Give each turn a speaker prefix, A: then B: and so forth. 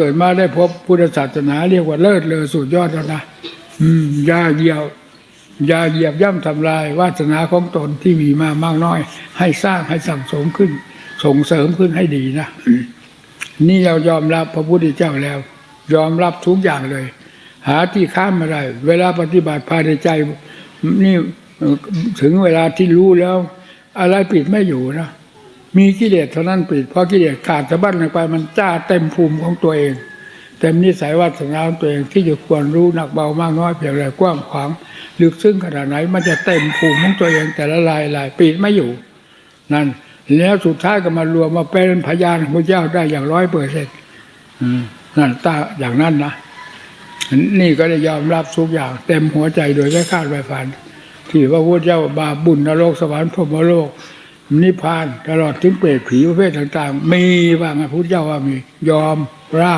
A: เกิดมาได้พบพุทธศาสนาเรียกว่าเลิศเลอสุดยอดแล้วนะอืมยาเยียบอยาเหยียบย่ำทำลายวาสนาของตนที่มีมามากน้อย ให้สร้างให้สั่งสมขึ้น ส่งเสริมขึ้นให้ดีนะนี่เรายอมรับพระพุทธเจ้าแล้ว ยอมรับทุกอย่างเลย หาที่ข้ามไม่ได้เวลาปฏิบัติภายในใจ นี่ถึงเวลาที่รู้แล้ว อะไรปิดไม่อยู่นะ มีกิเลสเท่านั้นปิดเพราะกิเลสขาดสะบั้นลงไปมันจ้าเต็มภูมิของตัวเอง เต็มนิสัยวาสนาของตัวเองที่จะควรรู้หนักเบามากน้อยเพียงไรกว้างขวางลึกซึ้งขนาดไหน มันจะเต็มภูมิของตัวเองแต่ละลายลายปิดไม่อยู่ นั่น แล้วสุดท้ายก็มารวมมาเป็นพยานพระเจ้าได้อย่างร้อยเปอร์เซ็นต์นั่นตาอย่างนั้นนะนี่ก็ได้ยอมรับทุกอย่าง เต็มหัวใจโดยไม่คาดไม่ฝันที่พระพุทธเจ้าบาบุญนรกสวรรค์พรหมโลก นิพพานตลอดถึงเปรตผีประเภทต่าง ๆ มีว่าไงพระพุทธเจ้าว่ามียอมรับ